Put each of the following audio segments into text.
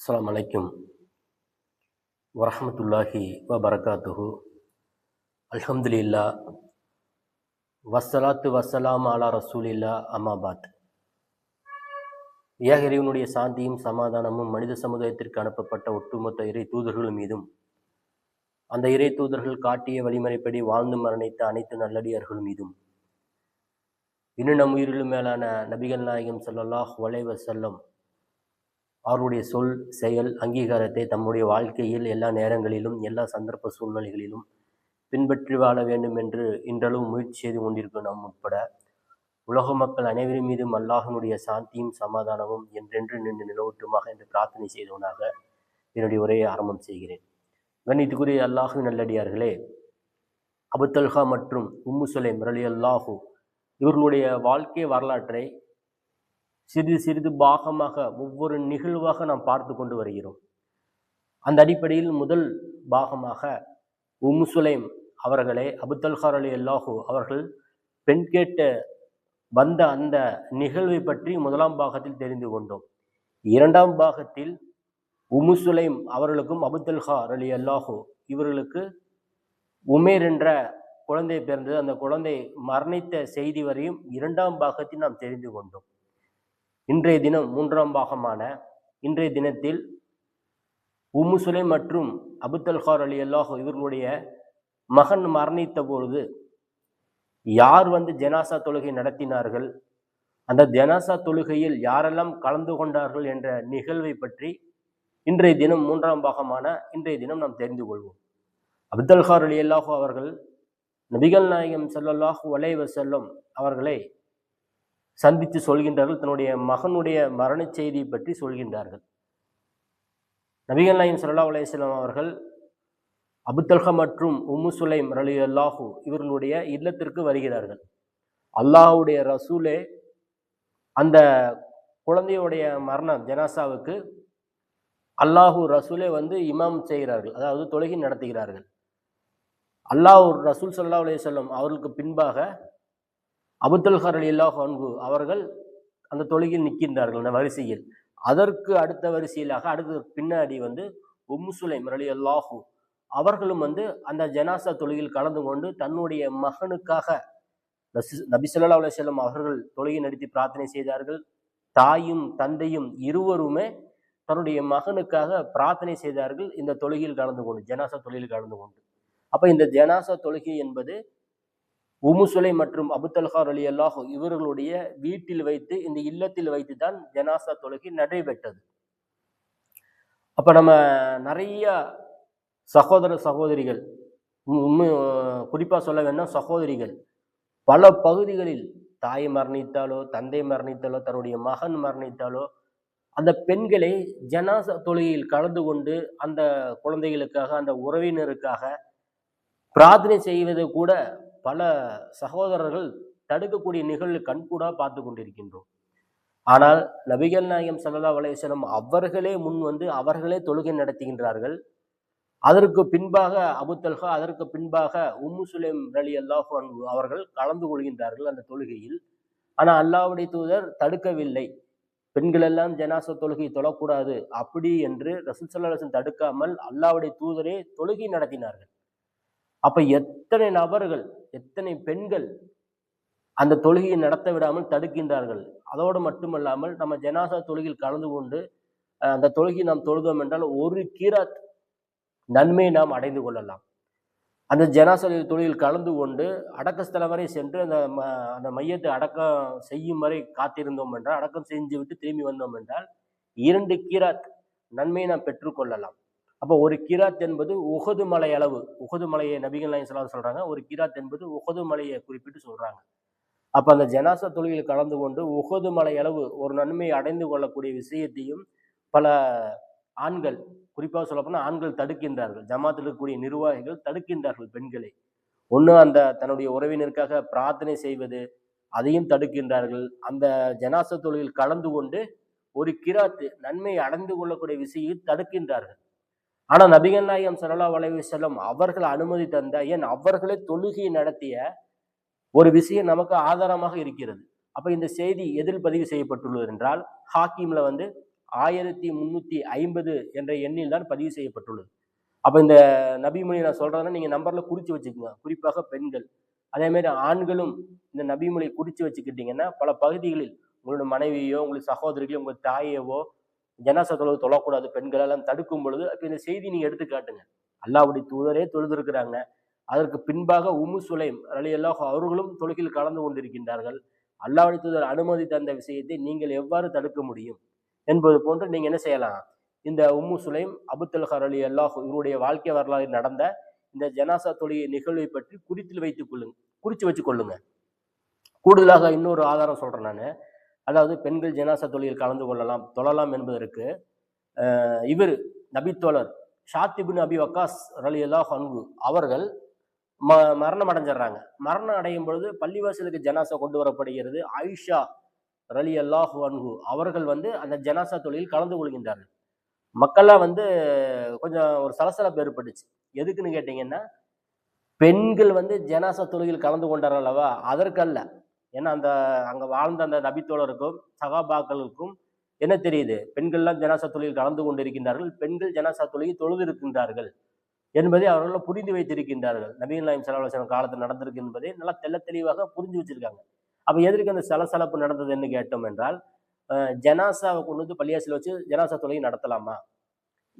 அஸ்ஸலாமு அலைக்கும் வ வபரகாத்துஹு அல்ஹம்துலில்லா வஸ்ஸலாத்து வசலாம் அலா ரசூலில்லா அம்மாபாத் ஏக இறைவனுடைய சாந்தியும் சமாதானமும் மனித சமுதாயத்திற்கு அனுப்பப்பட்ட ஒட்டுமொத்த இறை தூதர்கள் மீதும் அந்த இறை தூதர்கள் காட்டிய வழிமுறைப்படி வாழ்ந்து மரணித்த அனைத்து நல்லடியார்கள் மீதும் இன்னும் நம் உயிரிலும் மேலான நபிகள் நாயகம் செல்லல்லாஹ் ஒலைவ செல்லம் அவருடைய சொல் செயல் அங்கீகாரத்தை தம்முடைய வாழ்க்கையில் எல்லா நேரங்களிலும் எல்லா சந்தர்ப்ப சூழ்நிலைகளிலும் பின்பற்றி வாழ வேண்டும் என்று இன்றளவு முயற்சி செய்து கொண்டிருக்கும் நாம் உட்பட. உலக மக்கள் அனைவரின் மீதும் அல்லாஹனுடைய சாந்தியும் சமாதானமும் என்றென்று நின்று நிலவட்டுமாக என்று பிரார்த்தனை செய்தவனாக என்னுடைய உரையை ஆரம்பம் செய்கிறேன். கண்ணித்துக்குரிய அல்லாஹு நல்லடியார்களே அபுத்தல்ஹா மற்றும் உம்மு முரளி அல்லாஹு அல்லாஹூ இவர்களுடைய வாழ்க்கை வரலாற்றை சிறிது சிறிது பாகமாக ஒவ்வொரு நிகழ்வாக நாம் பார்த்து கொண்டு வருகிறோம். அந்த அடிப்படையில் முதல் பாகமாக உம்மு சுலைம் அவர்களே அபுத்தல்ஹார் அலி அல்லாஹூ அவர்கள் பெண் கேட்ட வந்த அந்த நிகழ்வை பற்றி முதலாம் பாகத்தில் தெரிந்து கொண்டோம். இரண்டாம் பாகத்தில் உமுசுலைம் அவர்களுக்கும் அபுத்தல்ஹார் அலி அல்லாஹூ இவர்களுக்கு உமேர் என்ற குழந்தை பிறந்தது. அந்த குழந்தை மரணித்த செய்தி வரையும் இரண்டாம் பாகத்தில் நாம் தெரிந்து கொண்டோம். இன்றைய தினம் மூன்றாம் பாகமான இன்றைய தினத்தில் உம்மு சுலை மற்றும் அபுத்தல்கார் அலி அல்லாஹ் இவர்களுடைய மகன் மரணித்த பொழுது யார் வந்து ஜனாசா தொழுகை நடத்தினார்கள்? அந்த ஜனாசா தொழுகையில் யாரெல்லாம் கலந்து கொண்டார்கள் என்ற நிகழ்வை பற்றி இன்றைய தினம் மூன்றாம் பாகமான இன்றைய தினம் நாம் தெரிந்து கொள்வோம். அப்துல்ஹார் அலி அல்லாஹூ அவர்கள் நபிகள் நாயகம் ஸல்லல்லாஹு அலைஹி செல்லும் அவர்களை சந்தித்து சொல்கின்றார்கள் தன்னுடைய மகனுடைய மரண செய்தியை பற்றி சொல்கின்றார்கள். நபிகள் நாயம் சல்லா அலையம் அவர்கள் அபுத்தல்ஹா மற்றும் உம்மு சுலைம் ரலி அல்லாஹூ இவர்களுடைய இல்லத்திற்கு வருகிறார்கள். அல்லாஹுடைய ரசூலே அந்த குழந்தையுடைய மரணம் ஜனாசாவுக்கு அல்லாஹூ ரசூலே வந்து இமாம் செய்கிறார்கள் அதாவது தொழுகை நடத்துகிறார்கள். அல்லாஹூர் ரசூல் சல்லா அலையம் அவர்களுக்கு பின்பாக அபுத்தல்ஹர் அலி அல்லாஹ் அன்பு அவர்கள் அந்த தொழுகையில் நிற்கின்றார்கள் அந்த வரிசையில். அதற்கு அடுத்த வரிசையிலாக அடுத்த பின்னாடி வந்து உம்முசுலைம் அலி அல்லாஹூ அவர்களும் வந்து அந்த ஜனாசா தொழுகையில் கலந்து கொண்டு தன்னுடைய மகனுக்காக நபி சொல்லா அலுவலம் அவர்கள் தொழுகை நடத்தி பிரார்த்தனை செய்தார்கள். தாயும் தந்தையும் இருவருமே தன்னுடைய மகனுக்காக பிரார்த்தனை செய்தார்கள். இந்த தொழுகையில் கலந்து கொண்டு ஜனாசா தொழுகையில் கலந்து கொண்டு. அப்ப இந்த ஜனாசா தொழுகை என்பது உமுசுலை மற்றும் அபுத்தல்ஹார் அலி அல்லாஹ் இவர்களுடைய வீட்டில் வைத்து இந்த இல்லத்தில் வைத்து தான் ஜனாசா தொழுகை நடைபெற்றது. அப்ப நம்ம நிறைய சகோதர சகோதரிகள் உண்மை குறிப்பா சொல்ல வேண்டாம் சகோதரிகள் பல பகுதிகளில் தாய் மரணித்தாலோ தந்தை மரணித்தாலோ தன்னுடைய மகன் மரணித்தாலோ அந்த பெண்களை ஜனாசா தொழுகையில் கலந்து கொண்டு அந்த குழந்தைகளுக்காக அந்த உறவினருக்காக பிரார்த்தனை செய்வது கூட பல சகோதரர்கள் தடுக்கக்கூடிய நிகழ்வு கண்கூடாக பார்த்து கொண்டிருக்கின்றோம். ஆனால் நபிகள் நாயகம் சல்லா அலையம் அவர்களே முன் வந்து அவர்களே தொழுகை நடத்துகின்றார்கள். அதற்கு பின்பாக அபுத்தல்ஹா அதற்கு பின்பாக உம்மு சுலேம் அலி அல்லாஹு அவர்கள் கலந்து கொள்கின்றார்கள் அந்த தொழுகையில். ஆனால் அல்லாவுடைய தூதர் தடுக்கவில்லை. பெண்கள் எல்லாம் ஜனாச தொழுகை தொழக்கூடாது அப்படி என்று ரசூல் சல்லாஹன் தடுக்காமல் அல்லாவுடைய தூதரே தொழுகை நடத்தினார்கள். அப்ப எத்தனை நபர்கள் எத்தனை பெண்கள் அந்த தொழுகையை நடத்த விடாமல் தடுக்கின்றார்கள்? அதோடு மட்டுமல்லாமல் நம்ம ஜனாசா தொழுகையில் கலந்து கொண்டு அந்த தொழுகை நாம் தொழுதோம் என்றால் ஒரு கீராத் நன்மையை நாம் அடைந்து கொள்ளலாம். அந்த ஜனாசா தொழுகையில் கலந்து கொண்டு அடக்கஸ்தலம் வரை சென்று அந்த அந்த மையத்தை அடக்கம் செய்யும் வரை காத்திருந்தோம் என்றால் அடக்கம் செஞ்சு விட்டு திரும்பி வந்தோம் என்றால் இரண்டு கீராத் நன்மையை நாம் பெற்றுக்கொள்ளலாம் அப்போ ஒரு கிராத் என்பது உகது மலை அளவு. உகது மலையை நபிகள் நாயன் சொல்கிறாங்க ஒரு கிராத் என்பது உகது மலையை குறிப்பிட்டு சொல்கிறாங்க அப்போ அந்த ஜனாசா தொழிலில் கலந்து கொண்டு உகது மலை அளவு ஒரு நன்மையை அடைந்து கொள்ளக்கூடிய விஷயத்தையும் பல ஆண்கள் குறிப்பாக சொல்லப்போனால் ஆண்கள் தடுக்கின்றார்கள். ஜமாத்தில் இருக்கக்கூடிய நிர்வாகிகள் தடுக்கின்றார்கள் பெண்களை. ஒன்று அந்த தன்னுடைய உறவினருக்காக பிரார்த்தனை செய்வது அதையும் தடுக்கின்றார்கள். அந்த ஜனாசா தொழிலில் கலந்து கொண்டு ஒரு கிராத்து நன்மையை அடைந்து கொள்ளக்கூடிய விஷயத்தை தடுக்கின்றார்கள். ஆனா நபிகள் நாயகம் சல்லா வளைவு செல்லும் அவர்கள் அனுமதி தந்த ஏன் அவர்களே தொழுகை நடத்திய ஒரு விஷயம் நமக்கு ஆதாரமாக இருக்கிறது. அப்ப இந்த செய்தி எதில் பதிவு செய்யப்பட்டுள்ளது என்றால் ஹாக்கிம்ல வந்து ஆயிரத்தி முன்னூத்தி ஐம்பது என்ற எண்ணில் தான் பதிவு செய்யப்பட்டுள்ளது. அப்ப இந்த நபிமொழி நான் சொல்றதுன்னா நீங்க நம்பர்ல குறிச்சு வச்சுக்கோங்க. குறிப்பாக பெண்கள். அதே மாதிரி ஆண்களும் இந்த நபிமொழியை குறிச்சு வச்சுக்கிட்டீங்கன்னா பல பகுதிகளில் உங்களோட மனைவியோ உங்களுக்கு சகோதரிகளோ உங்கள் தாயவோ ஜனாசா தொழுது தொழக்கூடாது பெண்களெல்லாம் தடுக்கும் பொழுது அப்போ இந்த செய்தி நீங்கள் எடுத்து காட்டுங்க. அல்லாவுடைய தூதரே தொழுதிருக்கிறாங்க. அதற்கு பின்பாக உமு சுலைம் அலி அல்லாஹ் அவர்களும் தொழுகையில் கலந்து கொண்டிருக்கின்றார்கள். அல்லாவுடைய தூதர் அனுமதி தந்த விஷயத்தை நீங்கள் எவ்வாறு தடுக்க முடியும் என்பது போன்று நீங்கள் என்ன செய்யலாம்? இந்த உம்மு சுலைம் அபுத்தல்ஹர் அலி அல்லாஹ் இவருடைய வாழ்க்கை வரலாறு நடந்த இந்த ஜனாசா தொழிலை நிகழ்வை பற்றி குறித்தில் வைத்துக் கொள்ளுங்க குறித்து வச்சு கொள்ளுங்க. கூடுதலாக இன்னொரு ஆதாரம் சொல்கிறேன் நான். அதாவது பெண்கள் ஜனாசா தொழிலில் கலந்து கொள்ளலாம் தொழலாம் என்பதற்கு இவர் நபித்தோழர் ஷாத்திபின் அபி வக்காஸ் ரலி அல்லாஹ் அவர்கள் ம மரணம் அடைஞ்சிடுறாங்க. மரணம் அடையும் பொழுது பள்ளிவாசலுக்கு ஜனாசா கொண்டு வரப்படுகிறது. ஆயிஷா ரலி அல்லாஹ் அன்ஹு அவர்கள் வந்து அந்த ஜனாசா தொழிலில் கலந்து கொள்கின்றார்கள். மக்கள்லாம் வந்து கொஞ்சம் ஒரு சலசலப்பு ஏற்பட்டுச்சு. எதுக்குன்னு கேட்டிங்கன்னா பெண்கள் வந்து ஜனாசா தொழுகையில் கலந்து கொண்டார்கள் அல்லவா? அதற்கல்ல. ஏன்னா அந்த அங்கே வாழ்ந்த அந்த நபித்தோழருக்கும் சகாபாக்களுக்கும் என்ன தெரியுது? பெண்கள்லாம் ஜனாசா தொழில் கலந்து கொண்டிருக்கின்றார்கள். பெண்கள் ஜனாசா தொழுகை தொழுது இருக்கின்றார்கள் என்பதை அவர்கள் புரிந்து வைத்திருக்கின்றார்கள். நபீன் நாயம் சலாஹம் காலத்தில் நடந்திருக்கு என்பதை நல்லா தெள்ள தெளிவாக புரிஞ்சு வச்சிருக்காங்க. அப்போ எதற்கு அந்த சலசலப்பு நடந்ததுன்னு கேட்டோம் என்றால் ஜனாசாவை கொண்டு வந்து பள்ளியாசில் வச்சு ஜனாசா தொழில் நடத்தலாமா?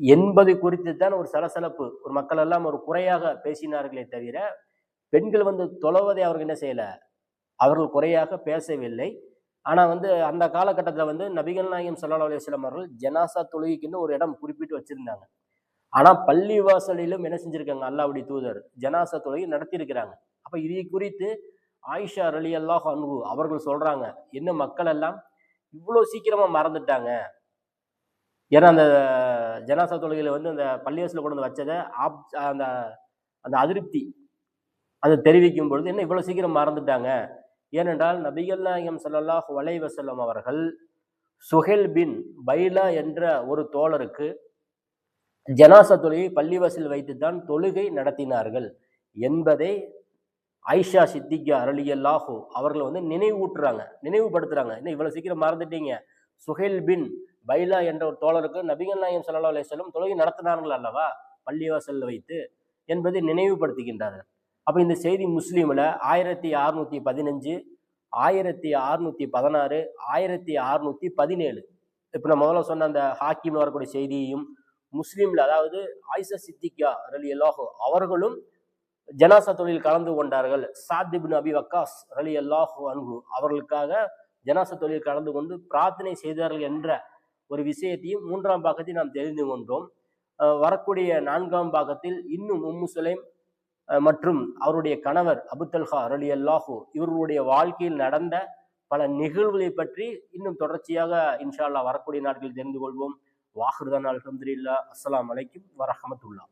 என்பது குறித்து தான் ஒரு சலசலப்பு. ஒரு மக்கள் எல்லாம் ஒரு குறையாக பேசினார்களே தவிர பெண்கள் வந்து தொலைவதை அவர்கள் என்ன செய்யலை? அவர்கள் குறையாக பேசவில்லை. ஆனா வந்து அந்த காலகட்டத்தில் வந்து நபிகள் நாயகம் சல்லா அலுவலம் அவர்கள் ஜனாசா தொழுகைக்குன்னு ஒரு இடம் குறிப்பிட்டு வச்சிருந்தாங்க. ஆனா பள்ளி வாசலிலும் என்ன செஞ்சிருக்காங்க? அல்லாவுடைய தூதர் ஜனாசா தொழுகை நடத்தியிருக்கிறாங்க. அப்ப இதை குறித்து ஆயிஷா அலி அல்லாஹ் அன்பு அவர்கள் சொல்றாங்க என்ன மக்கள் எல்லாம் இவ்வளோ சீக்கிரமா மறந்துட்டாங்க? ஏன்னா அந்த ஜனாசா தொழுகையில வந்து அந்த பள்ளி வாசலில் கொண்டு வந்து வச்சதை ஆப் அந்த அந்த அதிருப்தி அதை தெரிவிக்கும் பொழுது என்ன இவ்வளோ சீக்கிரம் மறந்துட்டாங்க? ஏனென்றால் நபிகள் நாயகம் சல்லாஹ் வலைவசல்லம் அவர்கள் சுஹேல் பின் பைலா என்ற ஒரு தோழருக்கு ஜனாசா தொழுகை பள்ளிவாசல் வைத்துத்தான் தொழுகை நடத்தினார்கள் என்பதை ஐஷா சித்திகா அரளியல்லாஹு அவர்கள் வந்து நினைவூட்டுறாங்க நினைவுபடுத்துறாங்க. என்ன இவ்வளவு சீக்கிரம் மறந்துட்டீங்க? சுஹேல் பின் பைலா என்ற ஒரு தோழருக்கு நபிகள் நாயகம் சல்லா அலையம் தொழுகை நடத்தினார்கள் அல்லவா? பள்ளிவாசல் வைத்து என்பதை நினைவுபடுத்துகின்றார்கள். அப்போ இந்த செய்தி முஸ்லீமில் ஆயிரத்தி அறுநூத்தி பதினஞ்சு ஆயிரத்தி அறுநூத்தி பதினாறு ஆயிரத்தி அறுநூத்தி பதினேழு. இப்போ நான் முதல்ல சொன்ன அந்த ஹாக்கிம்னு வரக்கூடிய செய்தியையும் முஸ்லீமில் அதாவது ஆயிசா சித்திகா ரலி அல்லாஹோ அவர்களும் ஜனாசா தொழில் கலந்து கொண்டார்கள். சாத் அபி வக்காஸ் ரலி அல்லாஹு அன்ஹு அவர்களுக்காக ஜனாசா தொழில் கலந்து கொண்டு பிரார்த்தனை செய்தார்கள் என்ற ஒரு விஷயத்தையும் மூன்றாம் பாகத்தில் நாம் தெரிந்து கொண்டோம். வரக்கூடிய நான்காம் பாகத்தில் இன்னும் உம்மு சுலைம் மற்றும் அவருடைய கணவர் அபுத்தல்ஹா அலி அல்லாஹு இவர்களுடைய வாழ்க்கையில் நடந்த பல நிகழ்வுகளை பற்றி இன்னும் தொடர்ச்சியாக இன்ஷா அல்லாஹ் வரக்கூடிய நாட்களில் தெரிந்து கொள்வோம். வாஹிருதான் அலமதுல்லா அஸ்லாம் அலைக்கும் வரஹமத்துல்லா